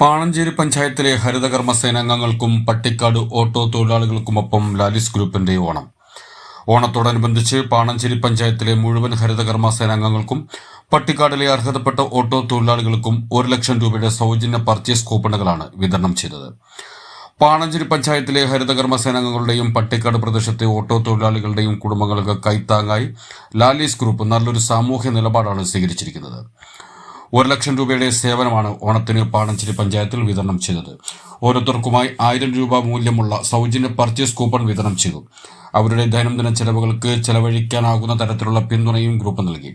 പാണഞ്ചേരി പഞ്ചായത്തിലെ ഹരിതകർമ്മ സേനാംഗങ്ങൾക്കും പട്ടിക്കാട് ഓട്ടോ തൊഴിലാളികൾക്കുമൊപ്പം ലാലിസ് ഗ്രൂപ്പിന്റെ ഓണം. ഓണത്തോടനുബന്ധിച്ച് പാണഞ്ചേരി പഞ്ചായത്തിലെ മുഴുവൻ ഹരിതകർമ്മ സേനാംഗങ്ങൾക്കും പട്ടിക്കാടിലെ അർഹതപ്പെട്ട ഓട്ടോ തൊഴിലാളികൾക്കും ഒരു ലക്ഷം രൂപയുടെ സൗജന്യ പർച്ചേസ് കൂപ്പണുകളാണ് വിതരണം ചെയ്തത്. പാണഞ്ചേരി പഞ്ചായത്തിലെ ഹരിതകർമ്മ സേനാംഗങ്ങളുടെയും പട്ടിക്കാട് പ്രദേശത്തെ ഓട്ടോ തൊഴിലാളികളുടെയും കുടുംബങ്ങൾക്ക് കൈത്താങ്ങായി ലാലീസ് ഗ്രൂപ്പ് നല്ലൊരു സാമൂഹ്യ നിലപാടാണ് സ്വീകരിച്ചിരിക്കുന്നത്. ഒരു ലക്ഷം രൂപയുടെ സേവനമാണ് ഓണത്തിന് പാണഞ്ചേരി പഞ്ചായത്തിൽ വിതരണം ചെയ്തത്. ഓരോരുത്തർക്കുമായി ആയിരം രൂപ മൂല്യമുള്ള സൗജന്യ പർച്ചേസ് കൂപ്പൺ വിതരണം ചെയ്തു. അവരുടെ ദൈനംദിന ചെലവുകൾക്ക് ചെലവഴിക്കാനാകുന്ന തരത്തിലുള്ള പിന്തുണയും ഗ്രൂപ്പ് നൽകി.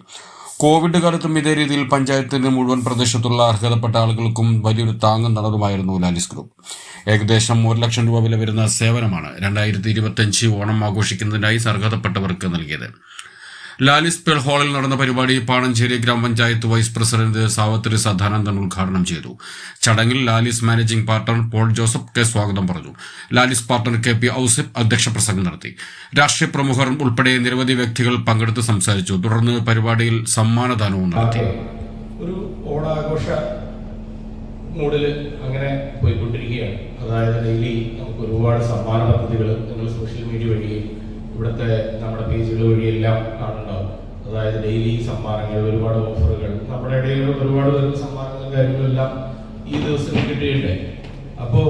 കോവിഡ് കാലത്തും ഇതേ രീതിയിൽ പഞ്ചായത്തിന്റെ മുഴുവൻ പ്രദേശത്തുള്ള അർഹതപ്പെട്ട ആളുകൾക്കും വലിയൊരു താങ്ങും തണലുമായിരുന്നു ലാലിസ് ഗ്രൂപ്പ് ഏകദേശം ഒരു ലക്ഷം രൂപ വില വരുന്ന സേവനമാണ് രണ്ടായിരത്തി ഇരുപത്തിയഞ്ച് ഓണം ആഘോഷിക്കുന്നതിനായി അർഹതപ്പെട്ടവർക്ക് നൽകിയത്. ലാലിസ് പേൾ ഹാളിൽ നടന്ന പരിപാടി പാണഞ്ചേരി ഗ്രാമപഞ്ചായത്ത് വൈസ് പ്രസിഡന്റ് സാവത്രി സദാനന്ദൻ ഉദ്ഘാടനം ചെയ്തു. ചടങ്ങിൽ Lalis managing partner Paul Joseph K സ്വാഗതം പറഞ്ഞു. Lalis partner K P Ousif അധ്യക്ഷ പ്രസംഗം നടത്തി. രാഷ്ട്രീയ പ്രമുഖർ ഉൾപ്പെടെ നിരവധി വ്യക്തികൾ പങ്കെടുത്ത് സംസാരിച്ചു. തുടർന്ന് പരിപാടിയിൽ സമ്മാനദാനവും നടത്തി. ഒരു ഓണാഘോഷ മൂഡിൽ അങ്ങനെ പോയിക്കൊണ്ടിരിക്കുകയാണ്. അതായത് ഡെയിലി നമുക്ക് ഒരുപാട് സമ്മാന പദ്ധതികൾ നിങ്ങൾ സോഷ്യൽ മീഡിയ വഴി ഇവിടുത്തെ നമ്മുടെ പേജുകൾ വഴിയെല്ലാം കാണുന്നുണ്ടാവും. അതായത് ഡെയിലി സമ്മാനങ്ങൾ ഒരുപാട് ഓഫറുകൾ നമ്മുടെ ഇടയിൽ ഒരുപാട് സമ്മാനങ്ങളും കാര്യങ്ങളെല്ലാം ഈ ദിവസം കിട്ടിയിട്ടുണ്ട് അപ്പോ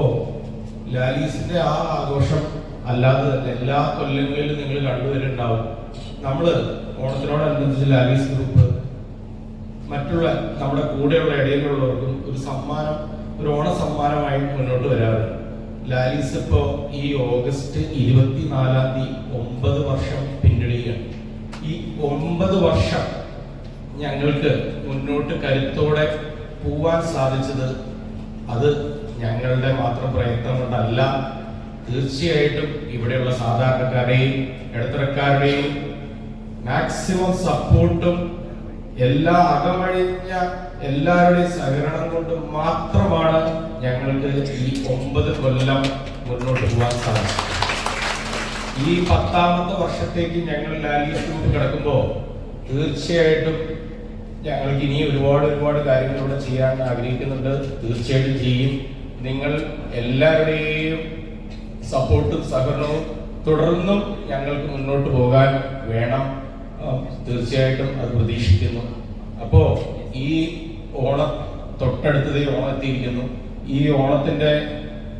ലാലീസിന്റെ ആ ആഘോഷം അല്ലാതെ തന്നെ എല്ലാ കൊല്ലങ്ങളിലും നിങ്ങൾ കണ്ടുവരുന്നുണ്ടാവും. നമ്മൾ ഓണത്തിനോടനുബന്ധിച്ച് ലാലീസ് ഗ്രൂപ്പ് മറ്റുള്ള നമ്മുടെ കൂടെയുള്ള ഇടയിലുള്ളവർക്കും ഒരു സമ്മാനം ഒരു ഓണ സമ്മാനമായി മുന്നോട്ട് വരാറുണ്ട്. ലാലിസ് ഇപ്പോ ഈ ഓഗസ്റ്റ് ഇരുപത്തിനാലാം തീയതി ഒമ്പത് വർഷം പിന്നിടുകയാണ്. ഈ ഒമ്പത് വർഷം ഞങ്ങൾക്ക് മുന്നോട്ട് കരുത്തോടെ പോവാൻ സാധിച്ചത് അത് ഞങ്ങളുടെ മാത്രം പ്രയത്നം കൊണ്ടല്ല തീർച്ചയായിട്ടും ഇവിടെയുള്ള സാധാരണക്കാരുടെയും ഇടത്തരക്കാരുടെയും മാക്സിമം സപ്പോർട്ടും എല്ലാ അകമഴിഞ്ഞ എല്ലാവരുടെയും സഹകരണം കൊണ്ട് മാത്രമാണ് ഞങ്ങൾക്ക് ഈ ഒമ്പത് കൊല്ലം മുന്നോട്ട് പോകാൻ സാധിച്ചു. ഈ പത്താമത്തെ വർഷത്തേക്ക് ഞങ്ങൾ ലാലീസ് കിടക്കുമ്പോൾ തീർച്ചയായിട്ടും ഞങ്ങൾക്ക് ഇനി ഒരുപാട് ഒരുപാട് കാര്യങ്ങളിലൂടെ ചെയ്യാൻ ആഗ്രഹിക്കുന്നുണ്ട്. തീർച്ചയായിട്ടും ചെയ്യും. നിങ്ങൾ എല്ലാവരുടെയും സപ്പോർട്ടും സഹകരണവും തുടർന്നും ഞങ്ങൾക്ക് മുന്നോട്ട് പോകാൻ വേണം. തീർച്ചയായിട്ടും അത് പ്രതീക്ഷിക്കുന്നു. അപ്പോൾ ഈ ഓണം തൊട്ടടുത്തതേ ഓണം എത്തിയിരിക്കുന്നു. ഈ ഓണത്തിന്റെ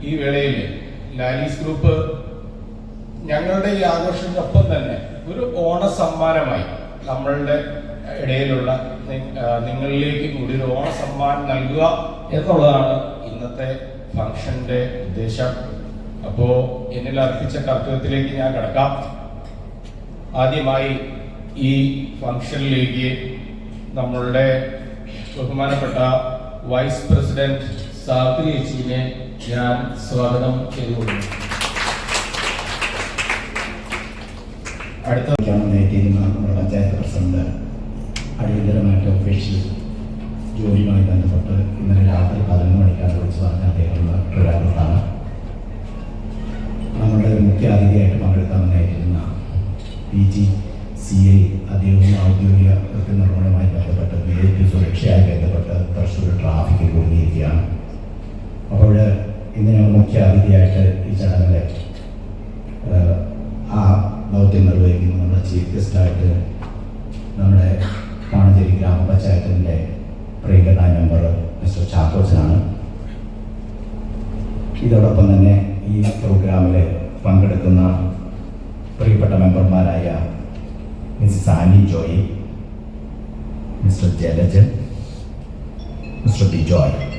ഈ വേളയിൽ ലാലീസ് ഗ്രൂപ്പ് ഞങ്ങളുടെ ഈ ആഘോഷത്തിനൊപ്പം തന്നെ ഒരു ഓണ സമ്മാനമായി നമ്മളുടെ ഇടയിലുള്ള നിങ്ങളിലേക്ക് കൂടി ഒരു ഓണ സമ്മാനം നൽകുക എന്നുള്ളതാണ് ഇന്നത്തെ ഫംഗ്ഷന്റെ ഉദ്ദേശം. അപ്പോ എന്നിൽ അർപ്പിച്ച കർത്തവ്യത്തിലേക്ക് ഞാൻ കിടക്കാം. ആദ്യമായി ഈ ഫംഗ്ഷനിലേക്ക് നമ്മളുടെ ബഹുമാനപ്പെട്ട വൈസ് പ്രസിഡന്റ് സാത്രി ചേച്ചിയെ ഞാൻ സ്വാഗതം ചെയ്തുകൊള്ളുന്നു. അടുത്ത പഞ്ചായത്ത് പ്രസിഡന്റ് അടിയന്തരമായിട്ട് ഒഫീഷ്യൽ ജോലിയുമായി ബന്ധപ്പെട്ട് ഇന്നലെ രാത്രി പതിനൊന്ന് മണിക്കാണ് വിളിച്ചു പറഞ്ഞ അദ്ദേഹമുള്ള ട്രിവാൻഡ്രത്താണ് നമ്മുടെ മുഖ്യ അതിഥിയായിട്ട് പങ്കെടുക്കാൻ വന്നായിരുന്ന പി ജി സി ഐ അദ്ദേഹവും ഔദ്യോഗിക കൃത്യനിർവഹണവുമായി ബന്ധപ്പെട്ട് വേദിക്ക് സുരക്ഷയായി ബന്ധപ്പെട്ട് തൃശ്ശൂർ ട്രാഫിക്കിൽ കുടുങ്ങിയിരിക്കുകയാണ്. അപ്പോൾ ഞങ്ങൾ മുഖ്യ അതിഥിയായിട്ട് ഈ ചടങ്ങിൽ ആ ദൗത്യം നിർവഹിക്കുന്ന. നമ്മുടെ ചീഫ് ഗസ്റ്റായിട്ട് നമ്മുടെ പാണഞ്ചേരി ഗ്രാമപഞ്ചായത്തിന്റെ പ്രിയങ്കരനായ മെമ്പർ മിസ്റ്റർ ചാക്കോച്ചനാണ്. ഇതോടൊപ്പം തന്നെ ഈ പ്രോഗ്രാമിൽ പങ്കെടുക്കുന്ന പ്രിയപ്പെട്ട മെമ്പർമാരായ miss Sani Joy mister Jalajan mister B Bijoy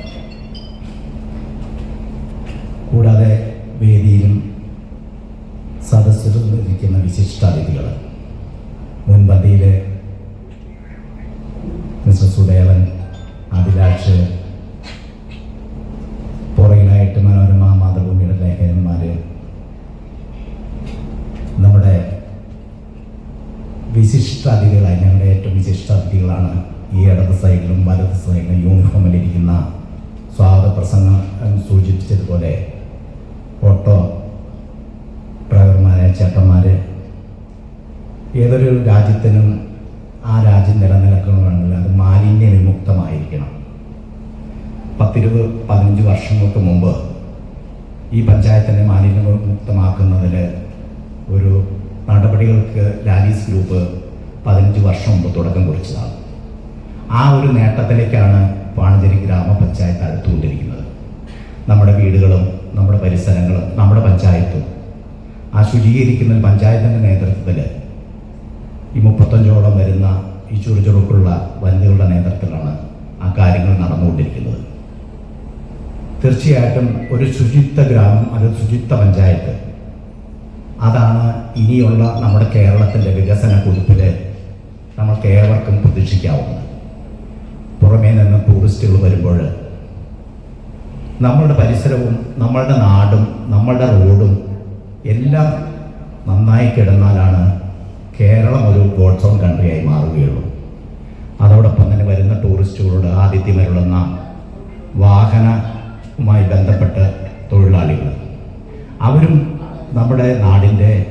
കൂടാതെ വേദിയിലും സദസ്സിലും ഇരിക്കുന്ന വിശിഷ്ടാതിഥികൾ മുൻപന്തിയിലെ മിസ്റ്റർ സുദേവൻ അഭിലാഷ് പുറകിലായിട്ട് മനോരമ മാതൃഭൂമിയുടെ ലേഖകന്മാർ നമ്മുടെ വിശിഷ്ടാതിഥികളായി ഞങ്ങളുടെ ഏറ്റവും വിശിഷ്ടാതിഥികളാണ് ഈ ഇടത് സൈഡിലും വലത് സൈഡിലും യൂണിഫോമിലിരിക്കുന്ന സ്വാഗത പ്രസംഗം സൂചിപ്പിച്ചതുപോലെ ഓട്ടോ ഡ്രൈവർമാരെ ചേട്ടന്മാർ ഏതൊരു രാജ്യത്തിനും ആ രാജ്യം നിലനിൽക്കണമെങ്കിൽ അത് മാലിന്യ വിമുക്തമായിരിക്കണം പത്തിരുപത് പതിനഞ്ച് വർഷങ്ങൾക്ക് മുമ്പ് ഈ പഞ്ചായത്തിനെ മാലിന്യ വിമുക്തമാക്കുന്നതിൽ ഒരു നടപടികൾക്ക് ലാലീസ് ഗ്രൂപ്പ് പതിനഞ്ച് വർഷം മുമ്പ് തുടക്കം കുറിച്ചതാണ്. ആ ഒരു നേട്ടത്തിലേക്കാണ് പാണഞ്ചേരി ഗ്രാമപഞ്ചായത്ത് അടുത്തുകൊണ്ടിരിക്കുന്നത്. നമ്മുടെ വീടുകളും നമ്മുടെ പരിസരങ്ങൾ നമ്മുടെ പഞ്ചായത്തും. ആ ശുചീകരിക്കുന്ന പഞ്ചായത്തിന്റെ നേതൃത്വത്തിൽ ഈ മുപ്പത്തഞ്ചോളം വരുന്ന ഈ ചുറുചുറുക്കുള്ള വനിതകളുടെ നേതൃത്വത്തിലാണ് ആ കാര്യങ്ങൾ നടന്നുകൊണ്ടിരിക്കുന്നത്. തീർച്ചയായിട്ടും ഒരു ശുചിത്വ ഗ്രാമം അല്ലെങ്കിൽ ശുചിത്വ പഞ്ചായത്ത്. അതാണ് ഇനിയുള്ള നമ്മുടെ കേരളത്തിന്റെ വികസന കുതിപ്പിൽ നമ്മൾക്ക് ഏവർക്കും പ്രതീക്ഷിക്കാവുന്നത്. പുറമേ നിന്ന് ടൂറിസ്റ്റുകൾ വരുമ്പോൾ നമ്മളുടെ പരിസരവും നമ്മളുടെ നാടും നമ്മളുടെ റോഡും എല്ലാം നന്നായി കിടന്നാലാണ് കേരളം ഒരു ഗോഡ്സ് ഓൺ കൺട്രിയായി മാറുകയുള്ളൂ. അതോടൊപ്പം തന്നെ വരുന്ന ടൂറിസ്റ്റുകളോട് ആതിഥ്യമരുളുന്ന വാഹനവുമായി ബന്ധപ്പെട്ട തൊഴിലാളികൾ. അവരും നമ്മുടെ നാടിന്റെ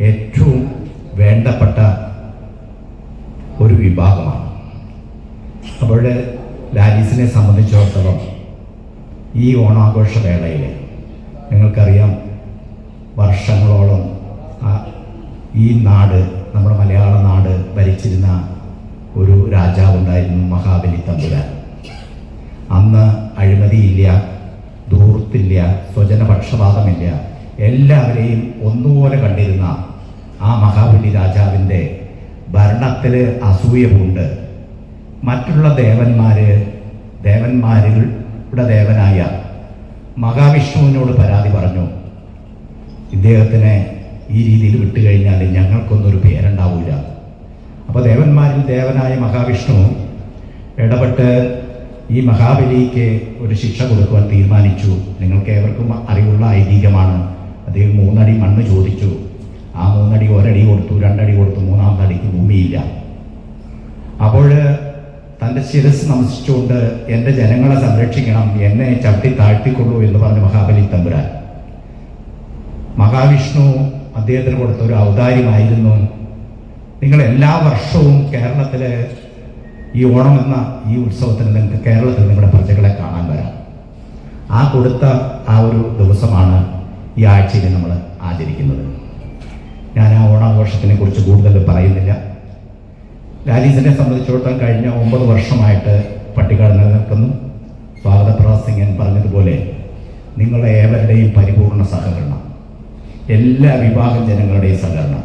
ഏറ്റവും വേണ്ടപ്പെട്ട ഒരു വിഭാഗമാണ്. അപ്പോൾ ലാലീസിനെ സംബന്ധിച്ചിടത്തോളം ഈ ഓണാഘോഷ വേളയിൽ നിങ്ങൾക്കറിയാം വർഷങ്ങളോളം ഈ നാട് നമ്മുടെ മലയാള നാട് ഭരിച്ചിരുന്ന ഒരു രാജാവുണ്ടായിരുന്നു മഹാബലി തമ്പുരാൻ. അന്ന് അഴിമതിയില്ല ദൂർത്തില്ല സ്വജനപക്ഷപാതമില്ല എല്ലാവരെയും ഒന്നുപോലെ കണ്ടിരുന്ന ആ മഹാബലി രാജാവിന്റെ ഭരണത്തിൽ അസൂയ പൂണ്ട്. മറ്റുള്ള ദേവന്മാര് ദേവന്മാരുടെ ദേവനായ മഹാവിഷ്ണുവിനോട് പരാതി പറഞ്ഞു. ഇദ്ദേഹത്തിനെ ഈ രീതിയിൽ വിട്ടുകഴിഞ്ഞാൽ ഞങ്ങൾക്കൊന്നൊരു പേരുണ്ടാവില്ല അപ്പോൾ ദേവന്മാരിൽ ദേവനായ മഹാവിഷ്ണു ഇടപെട്ട് ഈ മഹാബലിക്ക് ഒരു ശിക്ഷ കൊടുക്കുവാൻ തീരുമാനിച്ചു. നിങ്ങൾക്ക് ഏവർക്കും അറിവുള്ള ഐതിഹ്യമാണ്. അദ്ദേഹം മൂന്നടി മണ്ണ് ചോദിച്ചു. ആ മൂന്നടി ഒരടി കൊടുത്തു രണ്ടടി കൊടുത്തു മൂന്നാമത്തെ അടിക്ക് ഭൂമിയില്ല. അപ്പോൾ തന്റെ ശിരസ് നമസിച്ചുകൊണ്ട് എന്റെ ജനങ്ങളെ സംരക്ഷിക്കണം എന്നെ ചവിട്ടി താഴ്ത്തിക്കൊള്ളൂ എന്ന് പറഞ്ഞ മഹാബലി തമ്പുരാൻ. മഹാവിഷ്ണു അദ്ദേഹത്തിന് കൊടുത്ത ഒരു ഔദാര്യമായിരുന്നു നിങ്ങൾ എല്ലാ വർഷവും കേരളത്തിൽ ഈ ഓണം എന്ന ഈ ഉത്സവത്തിന് നിങ്ങൾക്ക് കേരളത്തിൽ നിങ്ങളുടെ പ്രജകളെ കാണാൻ വരാം. ആ കൊടുത്ത ആ ഒരു ദിവസമാണ് ഈ ആഴ്ചയിൽ നമ്മൾ ആചരിക്കുന്നത്. ഞാൻ ആ ഓണാഘോഷത്തിനെ കുറിച്ച് കൂടുതൽ പറയുന്നില്ല. ലാലീസിനെ സംബന്ധിച്ചിടത്തോളം കഴിഞ്ഞ ഒമ്പത് വർഷമായിട്ട് പട്ടികാട് നിലനിൽക്കുന്നു സ്വാഗത പ്രവാസിംഗൻ പറഞ്ഞതുപോലെ നിങ്ങളുടെ ഏവരുടെയും പരിപൂർണ സഹകരണം എല്ലാ വിഭാഗം ജനങ്ങളുടെയും സഹകരണം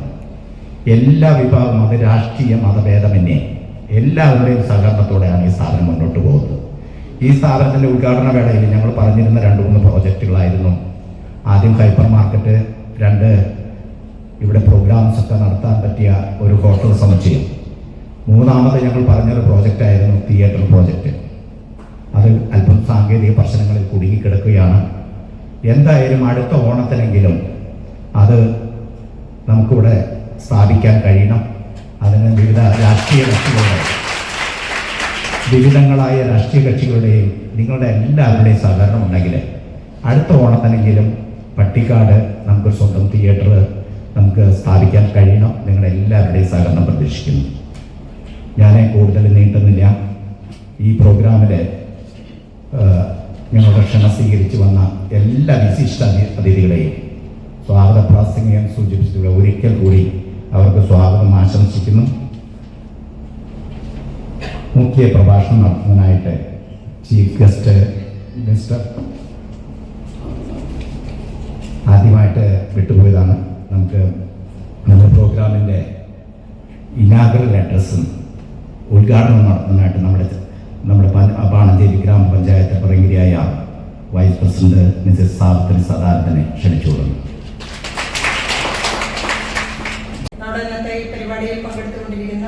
എല്ലാ വിഭാഗം അത് രാഷ്ട്രീയ മതഭേദമന്യേ എല്ലാവരുടെയും സഹകരണത്തോടെയാണ് ഈ സ്ഥാപനം മുന്നോട്ട് പോകുന്നത്. ഈ സ്ഥാപനത്തിന്റെ ഉദ്ഘാടന വേളയിൽ ഞങ്ങൾ പറഞ്ഞിരുന്ന രണ്ട് മൂന്ന് പ്രോജക്റ്റുകളായിരുന്നു. ആദ്യം ഹൈപ്പർ മാർക്കറ്റ് രണ്ട് ഇവിടെ പ്രോഗ്രാംസ് ഒക്കെ നടത്താൻ പറ്റിയ ഒരു ഹോട്ടൽ സമുച്ചയം. മൂന്നാമത് ഞങ്ങൾ പറഞ്ഞൊരു പ്രോജക്റ്റായിരുന്നു തിയേറ്റർ പ്രോജക്റ്റ് അത് അല്പം സാങ്കേതിക പ്രശ്നങ്ങളിൽ കുടുങ്ങിക്കിടക്കുകയാണ്. എന്തായാലും അടുത്ത ഓണത്തിനെങ്കിലും അത് നമുക്കിവിടെ സ്ഥാപിക്കാൻ കഴിയണം. അതിന് വിവിധ രാഷ്ട്രീയ കക്ഷികളുടെ വിവിധങ്ങളായ രാഷ്ട്രീയ കക്ഷികളുടെയും നിങ്ങളുടെ എല്ലാവരുടെയും സഹകരണം ഉണ്ടെങ്കിൽ അടുത്ത ഓണത്തിനെങ്കിലും പട്ടിക്കാട് നമുക്ക് സ്വന്തം തിയേറ്റർ നമുക്ക് സ്ഥാപിക്കാൻ കഴിയണം. നിങ്ങളെല്ലാവരുടെയും സഹകരണം പ്രതീക്ഷിക്കുന്നു. ഞാൻ കൂടുതൽ നീട്ടുന്നില്ല ഈ പ്രോഗ്രാമിൽ ഞങ്ങളുടെ ക്ഷണ സ്വീകരിച്ചു വന്ന എല്ലാ വിശിഷ്ട അതിഥികളെയും സ്വാഗത പ്രാസംഗികം സൂചിപ്പിച്ചിട്ടുള്ള ഒരിക്കൽ കൂടി അവർക്ക് സ്വാഗതം ആശംസിക്കുന്നു. മുഖ്യ പ്രഭാഷണം നടത്തുന്നതിനായിട്ട് ചീഫ് ഗസ്റ്റ് മിസ്റ്റർ ആദ്യമായിട്ട് വിട്ടുപോയതാണ്. നമുക്ക് നമ്മുടെ പ്രോഗ്രാമിന്റെ ഇനാഗ്രൽ അഡ്രസ്സും ഉദ്ഘാടനം നടത്തുന്നതായിട്ട് നമ്മുടെ നമ്മുടെ പാണഞ്ചേരി ഗ്രാമപഞ്ചായത്ത് പുറങ്കിരിയായ വൈസ് പ്രസിഡന്റ് മിസസ് സാവിത്രി സദാനന്ദനെ ക്ഷണിച്ചുകൊള്ളുന്നു നമ്മുടെ പരിപാടിയിൽ പങ്കെടുത്തുകൊണ്ടിരിക്കുന്ന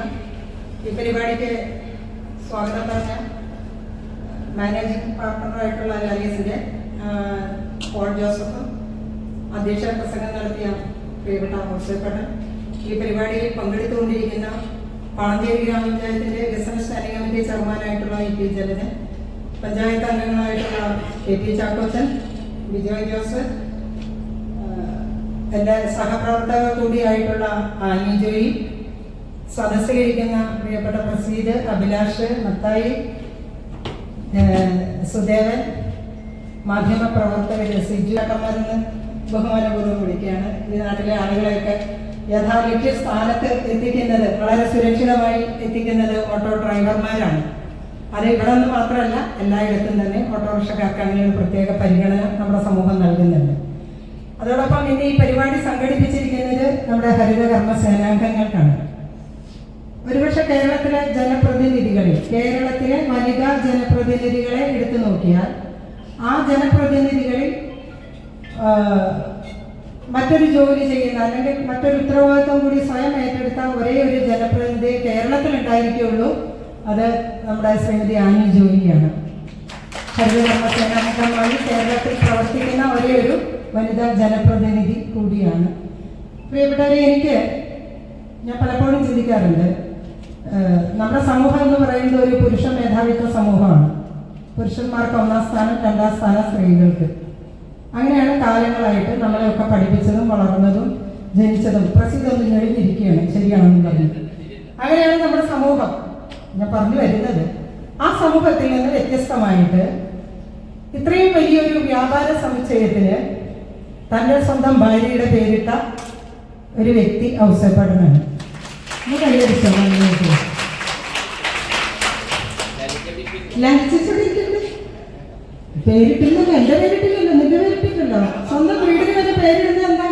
ഈ പരിപാടിക്ക് സ്വാഗതം പറഞ്ഞ മാനേജിംഗ് പാർട്ണറായിട്ടുള്ള ലാലീസിന്റെ ആ, പോൾ ജോസഫും അധ്യക്ഷ പ്രസംഗം നടത്തിയ പ്രിയപ്പെട്ട ഹോസേപ്പട്ടൻ ഈ പരിപാടിയിൽ പങ്കെടുത്തുകൊണ്ടിരിക്കുന്ന പാണഞ്ചേരി ഗ്രാമപഞ്ചായത്തിന്റെ വികസന സ്റ്റാൻഡിംഗ് കമ്മിറ്റി ചെയർമാനായിട്ടുള്ള ഇ പി ജലജൻ പഞ്ചായത്ത് അംഗങ്ങളായിട്ടുള്ള കെ പി ചാക്കോച്ചൻ ബിജോയ് ജോസഫ് എന്റെ സഹപ്രവർത്തക കൂടിയായിട്ടുള്ള ആനി ജോയി സദസ്സിലിരിക്കുന്ന പ്രിയപ്പെട്ട പ്രസീദ് അഭിലാഷ് മത്തായി സുദേവൻ മാധ്യമ പ്രവർത്തകർ സിജു അക്കന്മാരെന്ന് ബഹുമാനപൂർവം വിളിക്കുകയാണ്. ഈ നാട്ടിലെ ആളുകളെയൊക്കെ യഥാലക്ഷ്യ സ്ഥാനത്ത് എത്തിക്കുന്നത് വളരെ സുരക്ഷിതമായി എത്തിക്കുന്നത് ഓട്ടോ ഡ്രൈവർമാരാണ്. അത് ഇവിടെ നിന്ന് മാത്രമല്ല എല്ലായിടത്തും തന്നെ ഓട്ടോറിക്ഷക്കാർക്ക് അങ്ങനെ ഒരു പ്രത്യേക പരിഗണന നമ്മുടെ സമൂഹം നൽകുന്നുണ്ട്. അതോടൊപ്പം ഇന്ന് ഈ പരിപാടി സംഘടിപ്പിച്ചിരിക്കുന്നത് നമ്മുടെ ഹരിതകർമ്മ സേനാംഗങ്ങൾക്കാണ്. ഒരുപക്ഷെ കേരളത്തിലെ ജനപ്രതിനിധികളിൽ കേരളത്തിലെ വനിതാ ജനപ്രതിനിധികളെ എടുത്തു നോക്കിയാൽ ആ ജനപ്രതിനിധികളിൽ മറ്റൊരു ജോലി ചെയ്യുന്ന അല്ലെങ്കിൽ മറ്റൊരു ഉത്തരവാദിത്വം കൂടി സ്വയം ഏറ്റെടുത്ത ഒരേ ഒരു ജനപ്രതിനിധി കേരളത്തിൽ ഉണ്ടായിരിക്കുള്ളൂ അത് നമ്മുടെ ശ്രീമതി ആനി ജോലിയാണ്. ഹരിതകർമ്മ സേനാംഗമായി കേരളത്തിൽ പ്രവർത്തിക്കുന്ന ഒരേ ഒരു വനിതാ ജനപ്രതിനിധി കൂടിയാണ്. പ്രിയപ്പെട്ടവരെ എനിക്ക് ഞാൻ പലപ്പോഴും ചിന്തിക്കാറുണ്ട് നമ്മുടെ സമൂഹം എന്ന് പറയുന്നത് ഒരു പുരുഷ മേധാവിത്വ സമൂഹമാണ്. പുരുഷന്മാർക്ക് ഒന്നാം സ്ഥാനം രണ്ടാം സ്ഥാനം സ്ത്രീകൾക്ക്. അങ്ങനെയാണ് കാലങ്ങളായിട്ട് നമ്മളെയൊക്കെ പഠിപ്പിച്ചതും വളർന്നതും ജനിച്ചതും. പ്രസിദ്ധം കഴിഞ്ഞിരിക്കുകയാണ്. ശരിയാണെന്ന് പറഞ്ഞത് അങ്ങനെയാണ് നമ്മുടെ സമൂഹം. ഞാൻ പറഞ്ഞു വരുന്നത്. ആ സമൂഹത്തിൽ നിന്ന് വ്യത്യസ്തമായിട്ട് ഇത്രയും വലിയൊരു വ്യാപാര സമുച്ചയത്തിന് തന്റെ സ്വന്തം ഭാര്യയുടെ പേരിട്ട ഒരു വ്യക്തി അവസരപ്പെടുന്നുണ്ട് ലഞ്ചിച്ചു പേരിട്ടില്ലല്ലോ എന്റെ പേരിട്ടില്ലല്ലോ നിന്റെ പേരിട്ടില്ലല്ലോ. സ്വന്തം വീടിന് വരെ പേരിടുന്ന എന്താ?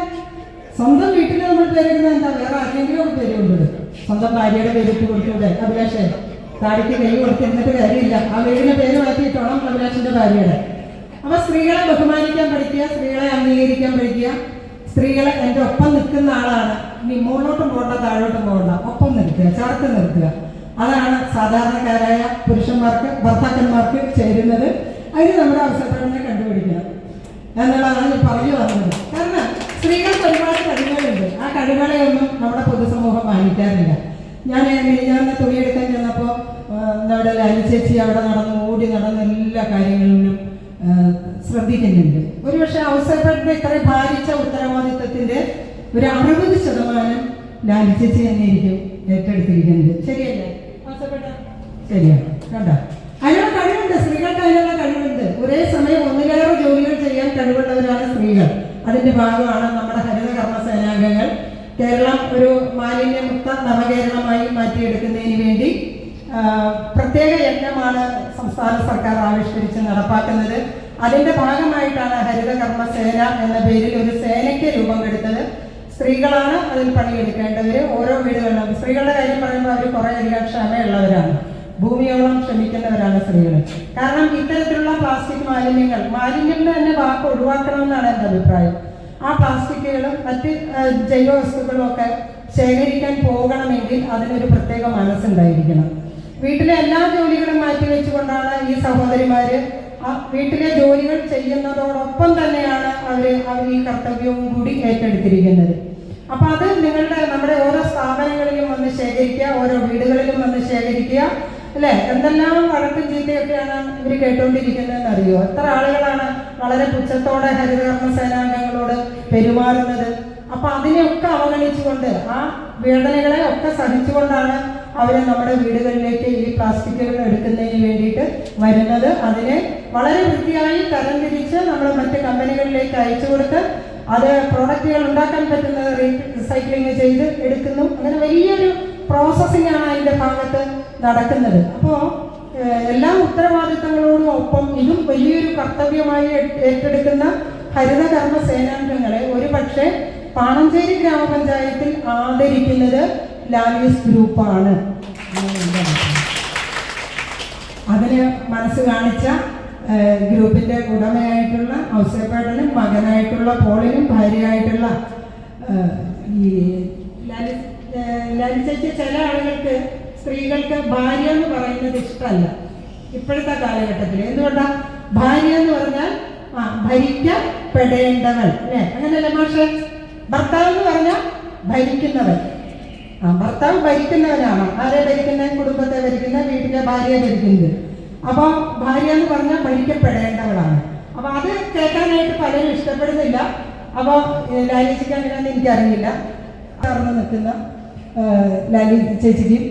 സ്വന്തം വീട്ടിൽ നമ്മൾ പേരിടുന്ന എന്താ? വേറെ ആരെങ്കിലും ഒരു പേര് കൊണ്ടിടും സ്വന്തം ഭാര്യയുടെ പേരിട്ട് കൊടുത്തൂടെ അഭിലാഷേ? താടിക്ക് കൈ കൊടുത്തിരുന്നിട്ട് കാര്യമില്ല. ആ വീടിന്റെ പേര് മാറ്റിയിട്ടോണം അഭിലാഷിന്റെ ഭാര്യയുടെ. അപ്പൊ സ്ത്രീകളെ ബഹുമാനിക്കാൻ പഠിക്കുക സ്ത്രീകളെ അംഗീകരിക്കാൻ പഠിക്കുക. സ്ത്രീകളെ എന്റെ ഒപ്പം നിൽക്കുന്ന ആളാണ്. ഇനി മുകളിലോട്ടും പോകണ്ട താഴോട്ടും പോകണ്ട. ഒപ്പം നിർത്തുക ചേർത്ത് നിർത്തുക അതാണ് സാധാരണക്കാരായ പുരുഷന്മാർക്ക് ഭർത്താക്കന്മാർക്ക് ചേരുന്നത്. അതിന് നമ്മുടെ അവസരത്തിനെ കണ്ടുപിടിക്കണം. എന്നുള്ളതാണ് ഞാൻ പറഞ്ഞു വന്നത്. കാരണം സ്ത്രീകൾക്ക് ഒരുപാട് കഴിവുകളുണ്ട് ആ കഴിവുകളെയൊന്നും നമ്മുടെ പൊതുസമൂഹം മാനിക്കാറില്ല. ഞാൻ ഞാൻ തുണിയെടുക്കാൻ ചെന്നപ്പോൾ നമ്മുടെ ലാലി ചേച്ചി അവിടെ നടന്ന് ഓടി നടന്ന എല്ലാ കാര്യങ്ങളിലും ശ്രദ്ധിക്കുന്നുണ്ട്. ഒരുപക്ഷെ അവസരപ്പെടുന്ന ഇത്ര ഭാരിച്ച ഉത്തരവാദിത്വത്തിന്റെ ഒരു അറുപത് ശതമാനം ലാലി ചേച്ചി തന്നെയായിരിക്കും ഏറ്റെടുത്തിരിക്കുന്നത്. ശരിയല്ലേ? അവസരപ്പെട്ട ശരിയാണ്. കണ്ട? സമയം ഒന്നിലേറെ ജോലികൾ ചെയ്യാൻ കഴിവുള്ളവരാണ് സ്ത്രീകൾ. അതിന്റെ ഭാഗമാണ് നമ്മുടെ ഹരിത കർമ്മ സേനാംഗങ്ങൾ. കേരളം ഒരു മാലിന്യമുക്ത നവകേരളമായി മാറ്റിയെടുക്കുന്നതിന് വേണ്ടി പ്രത്യേക യജ്ഞമാണ് സംസ്ഥാന സർക്കാർ ആവിഷ്കരിച്ച് നടപ്പാക്കുന്നത്. അതിന്റെ ഭാഗമായിട്ടാണ് ഹരിത കർമ്മ സേന എന്ന പേരിൽ ഒരു സേനയ്ക്ക് രൂപം കൊടുത്തത്. സ്ത്രീകളാണ് അതിൽ പണിയെടുക്കേണ്ടവര് ഓരോ വീടുകളിലും സ്ത്രീകളുടെ കാര്യം പറയുമ്പോൾ അവർ കുറേ അധികം ക്ഷമയുള്ളവരാണ്. ഭൂമിയോളം ക്ഷമിക്കുന്നവരാണ് സ്ത്രീകൾ. കാരണം ഇത്തരത്തിലുള്ള പ്ലാസ്റ്റിക് മാലിന്യങ്ങൾ മാലിന്യങ്ങൾ തന്നെ വാക്ക് ഒഴിവാക്കണമെന്നാണ് എന്റെ അഭിപ്രായം. ആ പ്ലാസ്റ്റിക്കുകളും മറ്റ് ജൈവ വസ്തുക്കളും ഒക്കെ ശേഖരിക്കാൻ പോകണമെങ്കിൽ അതിനൊരു പ്രത്യേക മനസ്സുണ്ടായിരിക്കണം. വീട്ടിലെ എല്ലാ ജോലികളും മാറ്റിവെച്ചുകൊണ്ടാണ് ഈ സഹോദരിമാര് ആ വീട്ടിലെ ജോലികൾ ചെയ്യുന്നതോടൊപ്പം തന്നെയാണ് അവർ അവർ ഈ കർത്തവ്യവും കൂടി ഏറ്റെടുത്തിരിക്കുന്നത്. അപ്പൊ അത് നിങ്ങളുടെ നമ്മുടെ ഓരോ സ്ഥാപനങ്ങളിലും വന്ന് ശേഖരിക്കുക ഓരോ വീടുകളിലും വന്ന് ശേഖരിക്കുക അല്ലെ? എന്തെല്ലാം വഴക്കും ചീത്തയൊക്കെയാണ് ഇവർ കേട്ടുകൊണ്ടിരിക്കുന്നതെന്ന് അറിയോ എത്ര ആളുകളാണ് വളരെ പുച്ഛത്തോടെ ഹരിതകർമ്മ സേനാംഗങ്ങളോട് പെരുമാറുന്നത്? അപ്പൊ അതിനെയൊക്കെ അവഗണിച്ചുകൊണ്ട് ആ വേദനകളെ ഒക്കെ സഹിച്ചുകൊണ്ടാണ് അവർ നമ്മുടെ വീടുകളിലേക്ക് ഈ പ്ലാസ്റ്റിക്കുകൾ എടുക്കുന്നതിന് വേണ്ടിയിട്ട് വരുന്നത്. അതിനെ വളരെ വൃത്തിയായി തരംതിരിച്ച് നമ്മൾ മറ്റ് കമ്പനികളിലേക്ക് അയച്ചു കൊടുത്ത് അത് പ്രോഡക്റ്റുകൾ ഉണ്ടാക്കാൻ പറ്റുന്നത് റീസൈക്ലിംഗ് ചെയ്ത് എടുക്കുന്നു. അങ്ങനെ വലിയൊരു പ്രോസസ്സിംഗ് ആണ് അതിന്റെ ഭാഗത്ത്. നടക്കുന്നത്. അപ്പോൾ എല്ലാ ഉത്തരവാദിത്തങ്ങളോടും ഒപ്പം ഇതും വലിയൊരു കർത്തവ്യമായി ഏറ്റെടുക്കുന്ന ഹരിതകർമ്മ സേനാംഗങ്ങളെ ഒരു പക്ഷേ പാണഞ്ചേരി ഗ്രാമപഞ്ചായത്തിൽ ആദരിക്കുന്നത് ലാലീസ് ഗ്രൂപ്പാണ്. അതിന് മനസ്സ് കാണിച്ച ഗ്രൂപ്പിന്റെ ഉടമയായിട്ടുള്ള ഔസേപ്പേട്ടനും മകനായിട്ടുള്ള പോളിനും ഭാര്യയായിട്ടുള്ള ഈ ലാലി ലാലി ചില ആളുകൾക്ക് സ്ത്രീകൾക്ക് ഭാര്യ എന്ന് പറയുന്നത് ഇഷ്ടമല്ല. ഇപ്പോഴത്തെ കാലഘട്ടത്തിൽ. എന്തുകൊണ്ടാ? ഭാര്യ എന്ന് പറഞ്ഞാൽ ആ ഭരിക്കപ്പെടേണ്ടവൾ അല്ലേ? അങ്ങനെയല്ലേ മാഷെ? ഭർത്താവ് എന്ന് പറഞ്ഞാൽ ഭരിക്കുന്നവൻ. ആ ഭർത്താവ് ഭരിക്കുന്നവനാണ്. ആരെ ഭരിക്കുന്ന? കുടുംബത്തെ ഭരിക്കുന്ന വീട്ടിലെ ഭാര്യയെ ഭരിക്കുന്നത്. അപ്പൊ ഭാര്യ എന്ന് പറഞ്ഞാൽ ഭരിക്കപ്പെടേണ്ടവളാണ്. അപ്പൊ അത് കേൾക്കാനായിട്ട് പലരും ഇഷ്ടപ്പെടുന്നില്ല. അപ്പൊ ലാലിച്ചിക്കാൻ എനിക്കറിയില്ല തുറന്ന് നിൽക്കുന്ന ലാലി ചേച്ചിക്കും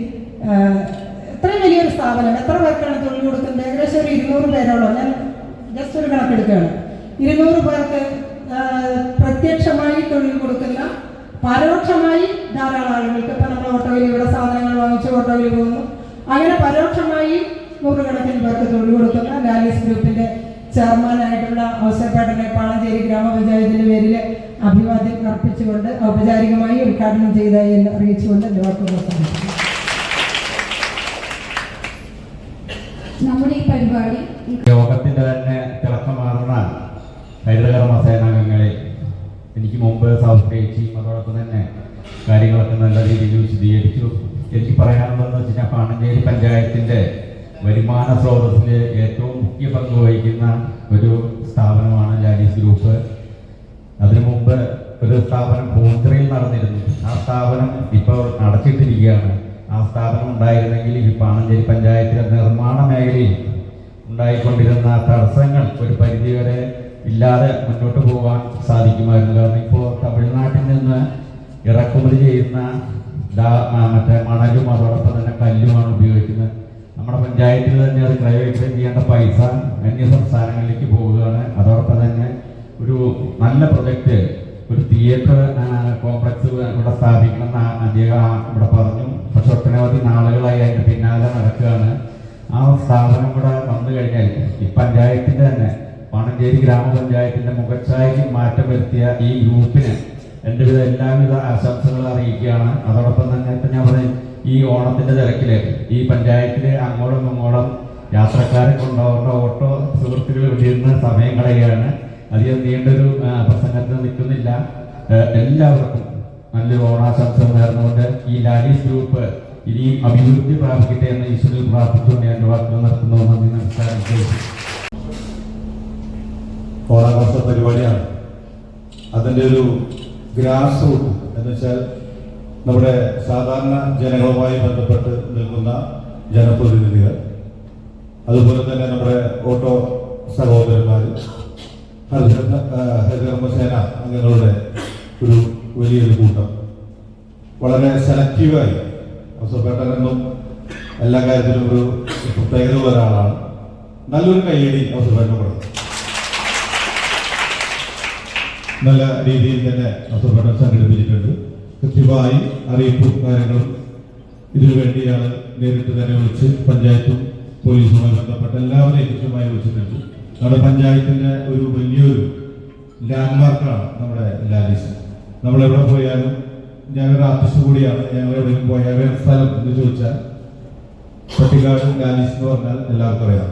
ഇത്രയും വലിയൊരു സ്ഥാപനം എത്ര പേർക്കാണ് തൊഴിൽ കൊടുക്കുന്നത് ഏകദേശം ഒരു ഇരുന്നൂറ് പേരോളം. ഞാൻ ജസ്റ്റ് ഒരു കണക്കെടുക്കുകയാണ്. ഇരുന്നൂറ് പേർക്ക് പ്രത്യക്ഷമായി തൊഴിൽ കൊടുക്കുന്ന പരോക്ഷമായി ധാരാളം ആളുകൾക്ക് ഇപ്പം നമ്മൾ ഓട്ടോയിൽ ഇവിടെ സാധനങ്ങൾ വാങ്ങിച്ച് ഓട്ടോയിൽ പോകുന്നു. അങ്ങനെ പരോക്ഷമായി നൂറുകണക്കിന് പേർക്ക് തൊഴിൽ കൊടുക്കുന്ന ലാലീസ് ഗ്രൂപ്പിന്റെ ചെയർമാനായിട്ടുള്ള ഔസേപ്പേട്ടനെ പാളഞ്ചേരി ഗ്രാമപഞ്ചായത്തിന്റെ പേരിൽ അഭിവാദ്യം അർപ്പിച്ചുകൊണ്ട് ഔപചാരികമായി ഉദ്ഘാടനം ചെയ്തതായി അറിയിച്ചുകൊണ്ട് എന്റെ വാക്കുകൾ അവസാനിപ്പിക്കുന്നു. നമ്മുടെ ഈ പരിപാടി യോഗത്തിന്റെ തന്നെ തിളക്കമാർന്ന ഹരിതകർമ്മ സേനാംഗങ്ങളെ എനിക്ക് മുമ്പ് സൗസ്രയിച്ചും അതോടൊപ്പം തന്നെ കാര്യങ്ങളൊക്കെ നല്ല രീതിയിൽ വിശദീകരിച്ചു. എനിക്ക് പറയാനുള്ളതെന്ന് വെച്ച് കഴിഞ്ഞാൽ പാണഞ്ചേരി പഞ്ചായത്തിന്റെ വരുമാന സ്രോതസ്സിൽ ഏറ്റവും മുഖ്യ പങ്ക് വഹിക്കുന്ന ഒരു സ്ഥാപനമാണ് ലാലീസ് ഗ്രൂപ്പ്. അതിനു മുമ്പ് ഒരു സ്ഥാപനം പൂന്ത്രയിൽ നടന്നിരുന്നു. ആ സ്ഥാപനം ഇപ്പോൾ അടച്ചിട്ടിരിക്കുകയാണ്. ആ സ്ഥാപനം ഉണ്ടായിരുന്നെങ്കിൽ ഈ പാണഞ്ചേരി പഞ്ചായത്തിലെ നിർമ്മാണ മേഖലയിൽ ഉണ്ടായിക്കൊണ്ടിരുന്ന തടസ്സങ്ങൾ ഒരു പരിധിവരെ ഇല്ലാതെ മുന്നോട്ട് പോകാൻ സാധിക്കുമായിരുന്നു കാരണം ഇപ്പോൾ തമിഴ്നാട്ടിൽ നിന്ന് ഇറക്കുമതി ചെയ്യുന്ന മറ്റേ മണലും അതോടൊപ്പം തന്നെ കല്ലുമാണ് ഉപയോഗിക്കുന്നത്. നമ്മുടെ പഞ്ചായത്തിൽ തന്നെ അത് ക്രയവിക്രയം ചെയ്യേണ്ട പൈസ അന്യ സംസ്ഥാനങ്ങളിലേക്ക് പോവുകയാണ്. അതോടൊപ്പം തന്നെ ഒരു നല്ല പ്രൊജക്റ്റ് ഒരു തിയേറ്റർ കോംപ്ലക്സ് ഇവിടെ സ്ഥാപിക്കണം എന്ന് അദ്ദേഹം ഇവിടെ പറഞ്ഞു. പക്ഷെ ഒട്ടനവധി നാളുകളായി അതിന്റെ പിന്നാലെ നടക്കുകയാണ്. ആ സ്ഥാപനം കൂടെ വന്നു കഴിഞ്ഞാൽ ഈ പഞ്ചായത്തിന്റെ തന്നെ പാണഞ്ചേരി ഗ്രാമപഞ്ചായത്തിന്റെ മുഖച്ഛായയ്ക്ക് മാറ്റം വരുത്തിയ ഈ ഗ്രൂപ്പിന് എന്റെ വിധ എല്ലാവിധ ആശംസകൾ അറിയിക്കുകയാണ്. അതോടൊപ്പം തന്നെ ഇപ്പം ഞാൻ പറയും ഈ ഓണത്തിന്റെ തിരക്കിൽ ഈ പഞ്ചായത്തിലെ അങ്ങോളം ഇങ്ങോളം യാത്രക്കാരെ കൊണ്ടുപോകേണ്ട ഓട്ടോ സുഹൃത്തുക്കൾ വിളിയിരുന്ന സമയം കളയുകയാണ്. അധികം നീണ്ടൊരു പ്രസംഗത്തിൽ നിൽക്കുന്നില്ല. എല്ലാവർക്കും നല്ലൊരു ഓണാശംസം നേർന്നുകൊണ്ട് ഈ ലാലീസ് ഗ്രൂപ്പ് ഇനിയും അഭിവൃദ്ധി പ്രാപിക്കട്ടെ എന്ന് ഈശ്വരൻ പ്രാർത്ഥിച്ചുകൊണ്ട് ഞാൻ വാക്കുകൾ നടത്തുന്നു നന്ദി നമസ്കാരം. ഓണാഘോഷ പരിപാടിയാണ്. അതിന്റെ ഒരു ഗ്രാസ് റൂട്ട് എന്ന് വെച്ചാൽ നമ്മുടെ സാധാരണ ജനങ്ങളുമായി ബന്ധപ്പെട്ട് നിൽക്കുന്ന ജനപ്രതിനിധികൾ അതുപോലെ തന്നെ നമ്മുടെ ഓട്ടോ സഹോദരന്മാർ ഹരിതകർമ്മസേന അംഗങ്ങളുടെ ഒരു വലിയൊരു കൂട്ടം. വളരെ സെലക്റ്റീവായി അവസരപ്പെട്ടെന്നും എല്ലാ കാര്യത്തിലും ഒരു പ്രത്യേകതയുള്ള ഒരാളാണ്. നല്ലൊരു കയ്യടി അവസരപ്പെട്ട നല്ല രീതിയിൽ തന്നെ അവസരപ്പെട്ട സംഘടിപ്പിച്ചിട്ടുണ്ട്. കൃത്യമായി അറിയിപ്പും കാര്യങ്ങളും ഇതിനു വേണ്ടിയാണ് നേരിട്ട് തന്നെ വിളിച്ച് പഞ്ചായത്തും പോലീസുമായി ബന്ധപ്പെട്ട എല്ലാവരെയും കൃത്യമായി വിളിച്ചിട്ടുണ്ട്. നമ്മുടെ പഞ്ചായത്തിന്റെ ഒരു വലിയൊരു ലാൻഡ്മാർക്കാണ് നമ്മുടെ ലാലിസ്. നമ്മൾ എവിടെ പോയാലും ഞാനൊരു ആർട്ടിസ്റ്റ് കൂടിയാണ്. ഞങ്ങൾ എവിടെയും പോയാൽ വേറെ സ്ഥലം എന്ന് ചോദിച്ചാൽ പട്ടിക്കാട് ഗാലീസ് എന്ന് പറഞ്ഞാൽ എല്ലാവർക്കും അറിയാം.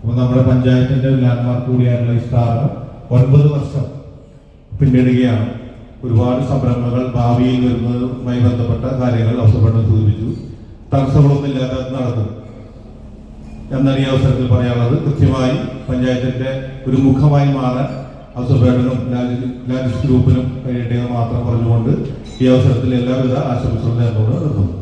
അപ്പോൾ നമ്മുടെ പഞ്ചായത്തിന്റെ ലാൻഡ്മാർക്ക് കൂടിയായിട്ടുള്ള ഈ സ്ഥാപനം ഒൻപത് വർഷം പിന്നിടുകയാണ്. ഒരുപാട് സംരംഭങ്ങൾ ഭാവിയിൽ വരുന്നതുമായി ബന്ധപ്പെട്ട കാര്യങ്ങൾ അവസരപ്പെട്ട് സൂചിപ്പിച്ചു. തടസ്സങ്ങളൊന്നും ഇല്ലാതെ നടക്കും എന്നാണ് ഈ അവസരത്തിൽ പറയാനുള്ളത്. കൃത്യമായി പഞ്ചായത്തിന്റെ ഒരു മുഖമായി മാറാൻ അവസരപ്പേട്ടനും ലാൻഡ് ഗ്രൂപ്പിനും കഴിയട്ടെ എന്ന് മാത്രം പറഞ്ഞുകൊണ്ട് ഈ അവസരത്തിൽ എല്ലാവിധ ആശംസകളും നേർന്നുകൊണ്ട് നിർത്തുന്നു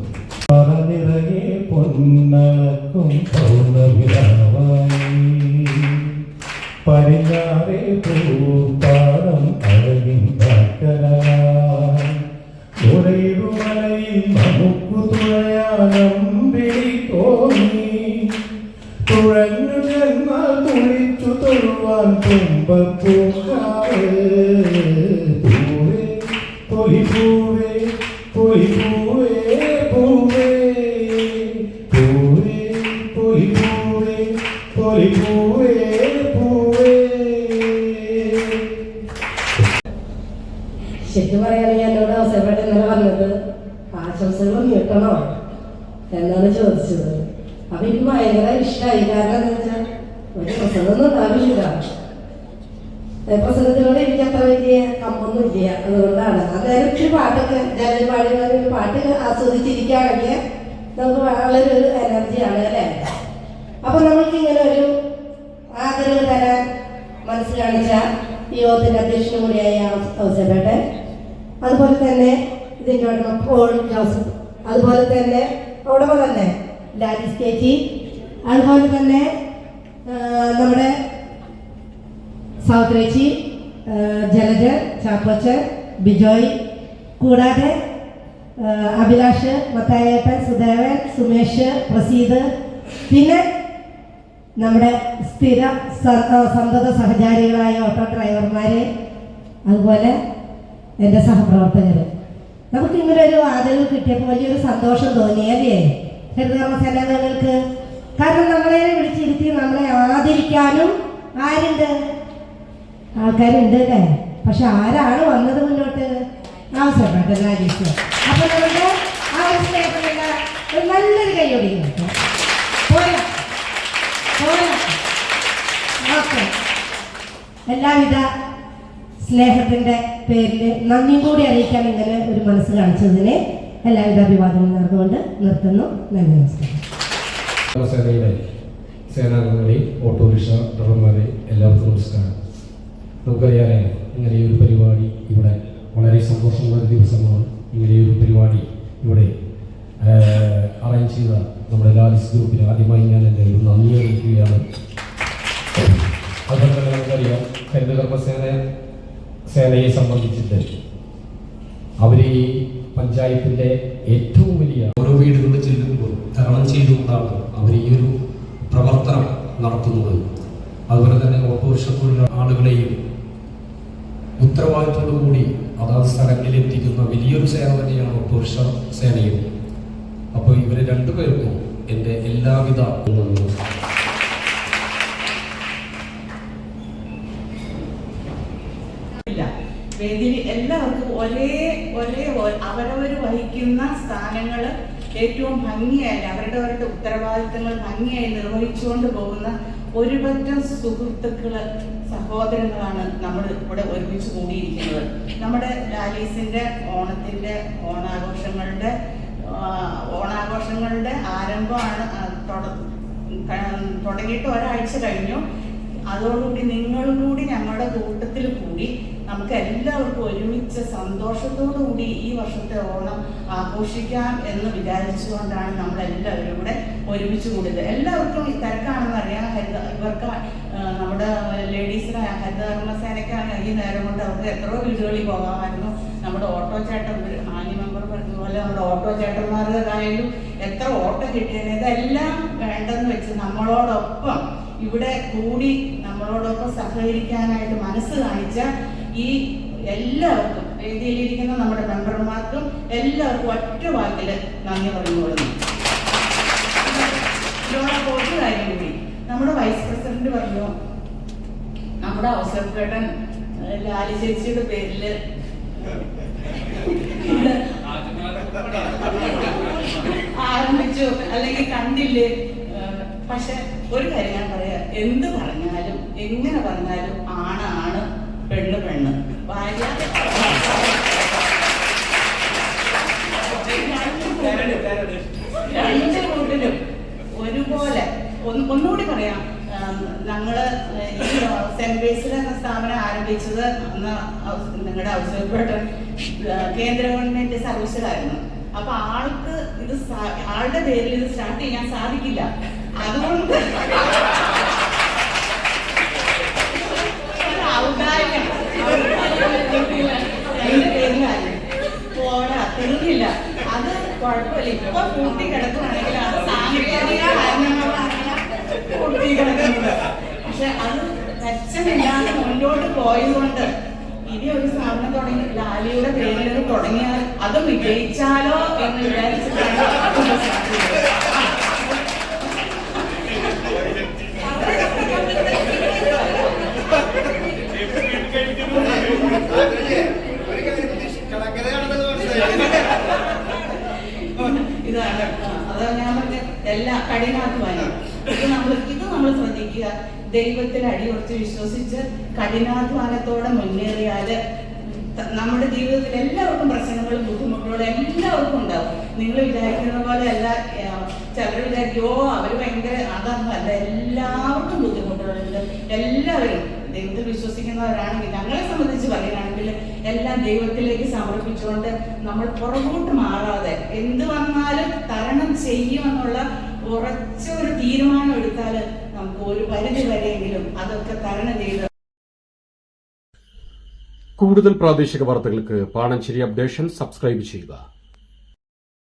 പടിഞ്ഞാറേ പൂപ്പാടം അഴകിൻ ഉറയുമലയിൽ നമുക്കു തുഴയാനമ്പിളി തോന്നി. തുഴഞ്ഞു ചെന്നാൽ തുളിച്ചു തൊഴുവാൻ തുമ്പപ്പൂക്കാവ് പൂവേ പൊലിപ്പൂവേ പൂവേ ഈ യോഗത്തിന്റെ അധ്യക്ഷനും കൂടിയായ ഔസേപ്പേട്ടൻ അതുപോലെ തന്നെ ഉടമ പോൾ ജോസഫ്. അതുപോലെ തന്നെ ഉടമ തന്നെ ലാലിസ് ചേച്ചി. അതുപോലെ തന്നെ നമ്മുടെ സൗത്രേച്ചി ജലജ ചാപ്പച്ച ബിജോയ് കൂടാതെ അഭിലാഷ് മത്തായേട്ടൻ സുദേവൻ സുമേഷ് പ്രസീദ്. പിന്നെ നമ്മുടെ സ്ഥിര സന്തത സഹചാരികളായ ഓട്ടോ ഡ്രൈവർമാരെ അതുപോലെ എന്റെ സഹപ്രവർത്തകർ നമുക്ക് ഇങ്ങനെ ഒരു ആദരവ് കിട്ടിയപ്പോൾ വലിയൊരു സന്തോഷം തോന്നി അല്ലേ? ഹരിതകർമ്മസേനാംഗങ്ങൾക്ക്. കാരണം നമ്മളെ വിളിച്ചിരുത്തി നമ്മളെ ആദരിക്കാനും ആരുണ്ട്? ആൾക്കാരുണ്ട് അല്ലേ? പക്ഷെ ആരാണ് വന്നത് മുന്നോട്ട്? ആവശ്യപ്പെട്ടത് രാജേഷ് അപ്പൊ നമ്മുടെ ആ ഒരു സ്നേഹമുള്ള നല്ലൊരു കൈയോടി കിട്ടും പോരാ പോരാ എല്ലാവിധ സ്നേഹത്തിന്റെ പേരിൽ നന്ദിയും കൂടി അറിയിക്കാൻ ഇങ്ങനെ ഒരു മനസ്സ് കാണിച്ചതിനെ എല്ലാവിധ അഭിവാദനം നേർന്നുകൊണ്ട് നിർത്തുന്നു. നന്ദി നമസ്കാരം. സേനാംഗങ്ങളെ ഓട്ടോറിക്ഷ ഡ്രൈവർമാരെ എല്ലാവർക്കും നമസ്കാരം. നമുക്കറിയാതെ ഇങ്ങനെ ഒരു പരിപാടി ഇവിടെ വളരെ സന്തോഷമുള്ള ദിവസമാണ്. ഇങ്ങനെ ഒരു പരിപാടി ഇവിടെ അറേഞ്ച് ചെയ്ത നമ്മുടെ ലാലിസ് ഗ്രൂപ്പിന് ആദ്യമായി ഞാൻ എന്റെ ഒരു നന്ദി അറിയിക്കുകയാണ്. അതുപോലെ തന്നെ നമുക്കറിയാം ഹരിതകർമ്മസേന സേനയെ സംബന്ധിച്ചിട്ട് അവർ ഈ പഞ്ചായത്തിന്റെ ഏറ്റവും വലിയ ഓരോ വീടുകളിൽ ചെല്ലുമ്പോൾ തരണം ചെയ്തുകൊണ്ടാണ് അവർ ഈ ഒരു പ്രവർത്തനം നടത്തുന്നത്. അതുപോലെ തന്നെ ഓട്ടോറിക്ഷ ആളുകളെയും ഉത്തരവാദിത്തോടു കൂടി അതാത് സ്ഥലങ്ങളിൽ എത്തിക്കുന്ന വലിയൊരു സേന തന്നെയാണ് ഓട്ടോറിക്ഷ സേനയും. അപ്പോൾ ഇവരെ രണ്ടുപേർക്കും എന്റെ എല്ലാവിധ വേദിയിൽ എല്ലാവർക്കും ഒരേ ഒരേ അവരവർ വഹിക്കുന്ന സ്ഥാനങ്ങൾ ഏറ്റവും ഭംഗിയായി അവരുടെ അവരുടെ ഉത്തരവാദിത്തങ്ങൾ ഭംഗിയായി നിർവഹിച്ചുകൊണ്ട് പോകുന്ന ഒരുപറ്റം സുഹൃത്തുക്കൾ സഹോദരങ്ങളാണ് നമ്മൾ ഇവിടെ ഒരുമിച്ച് കൂടിയിരിക്കുന്നത്. നമ്മുടെ ലാലീസിന്റെ ഓണത്തിന്റെ ഓണാഘോഷങ്ങളുടെ ഓണാഘോഷങ്ങളുടെ ആരംഭമാണ് തുടങ്ങിയിട്ട് ഒരാഴ്ച കഴിഞ്ഞു. അതോടുകൂടി നിങ്ങളും കൂടി ഞങ്ങളുടെ കൂട്ടത്തിൽ കൂടി നമുക്ക് എല്ലാവർക്കും ഒരുമിച്ച് സന്തോഷത്തോടു കൂടി ഈ വർഷത്തെ ഓണം ആഘോഷിക്കാം എന്ന് വിചാരിച്ചുകൊണ്ടാണ് നമ്മൾ എല്ലാവരും കൂടെ ഒരുമിച്ച് കൂടിയത്. എല്ലാവർക്കും തിരക്കാണെന്ന് അറിയാം. ഹരിത ഇവർക്ക് നമ്മുടെ ലേഡീസിന് ഹരിതകർമ്മസേനയ്ക്കാണ് ഈ നേരം കൊണ്ട് അവർക്ക് എത്രയോ വീടുകളിൽ പോകാമായിരുന്നു. നമ്മുടെ ഓട്ടോ ചേട്ടൻ പറഞ്ഞതുപോലെ നമ്മുടെ ഓട്ടോ ചേട്ടന്മാർക്കായാലും എത്ര ഓട്ടോ കിട്ടിയത് ഇതെല്ലാം വേണ്ടെന്ന് വെച്ച് നമ്മളോടൊപ്പം ഇവിടെ കൂടി നമ്മളോടൊപ്പം സഹകരിക്കാനായിട്ട് മനസ്സ് കാണിച്ച ഈ എല്ലാവർക്കും വേദിയിലിരിക്കുന്ന നമ്മുടെ മെമ്പർമാർക്കും എല്ലാവർക്കും ഒറ്റ വാക്കിൽ നന്ദി പറഞ്ഞുകൊള്ളുന്നു ഇതോടൊപ്പം ഒരു കാര്യം കൂടി. നമ്മുടെ വൈസ് പ്രസിഡന്റ് പറഞ്ഞു നമ്മുടെ അവസരക്കേട്ടൻ ലാലി ചേച്ചിയുടെ ഇത് ആരംഭിച്ചു. അല്ലെങ്കിൽ കണ്ടില്ലേ? പക്ഷെ ഒരു കാര്യം ഞാൻ പറയാം. എന്ത് പറഞ്ഞാലും എങ്ങനെ പറഞ്ഞാലും ആണ് ആണ് പെണ്ണ് പെണ്ണ്. ഭാര്യ രണ്ട് കൂട്ടിലും ഒരുപോലെ. ഒന്നുകൂടി പറയാം. ഈ സെന്റ് ബേസിൽ എന്ന സ്ഥാപനം ആരംഭിച്ചത് അന്ന് നിങ്ങളുടെ ഔദ്യോഗികമായിട്ട് കേന്ദ്ര ഗവൺമെന്റ് സർവീസിലായിരുന്നു അപ്പൊ ആൾക്ക് ഇത് ആളുടെ പേരിൽ ഇത് സ്റ്റാർട്ട് ചെയ്യാൻ സാധിക്കില്ല. അതുകൊണ്ട് അത് കുഴപ്പമില്ല. ഇപ്പൊ കൂട്ടി കിടക്കുകയാണെങ്കിൽ അത് സാങ്കേതിക കാരണങ്ങളാണ് കൂട്ടി കിടക്കുന്നത് പക്ഷെ അത് മെച്ചമില്ലാതെ മുന്നോട്ട് പോയതുകൊണ്ട് ഇനി ഒരു സ്ഥാപനം തുടങ്ങി ലാലിയുടെ പേരിൽ ഇത് തുടങ്ങിയാൽ അത് വിജയിച്ചാലോ എന്ന് വിചാരിച്ചിട്ടാണ്. ഇതാണ്. ആ, അതാ ഞാൻ പറഞ്ഞ എല്ലാ കഠിനാധ്വാനം. ഇത് നമ്മൾ ഇത് നമ്മൾ ശ്രദ്ധിക്കുക. ദൈവത്തിൽ അടിയുറച്ച് വിശ്വസിച്ച് കഠിനാധ്വാനത്തോടെ മുന്നേറിയാൽ നമ്മുടെ ജീവിതത്തിൽ എല്ലാവർക്കും പ്രശ്നങ്ങളും ബുദ്ധിമുട്ടുകളും എല്ലാവർക്കും ഉണ്ടാവും. നിങ്ങൾ വിചാരിക്കുന്ന പോലെ അല്ല ചിലർ വിചാരിക്കും ഓ അവർ ഭയങ്കര അതൊന്നും അല്ല. എല്ലാവർക്കും ബുദ്ധിമുട്ടുകളുണ്ട്. എല്ലാവരും ദൈവത്തിൽ വിശ്വസിക്കുന്നവരാണെങ്കിൽ ഞങ്ങളെ സംബന്ധിച്ച് പറയുകയാണെങ്കിൽ എല്ലാം ദൈവത്തിലേക്ക് സമർപ്പിച്ചുകൊണ്ട് നമ്മൾ പുറകോട്ട് മാറാതെ എന്ത് വന്നാലും തരണം ചെയ്യുമെന്നുള്ള ഉറച്ച ഒരു തീരുമാനം എടുത്താൽ നമുക്ക് ഒരു പരിധി വരെയെങ്കിലും അതൊക്കെ തരണം ചെയ്ത് കൂടുതൽ പ്രാദേശിക വാർത്തകൾക്ക് പാണഞ്ചേരി അപ്ഡേഷൻ സബ്സ്ക്രൈബ് ചെയ്യുക.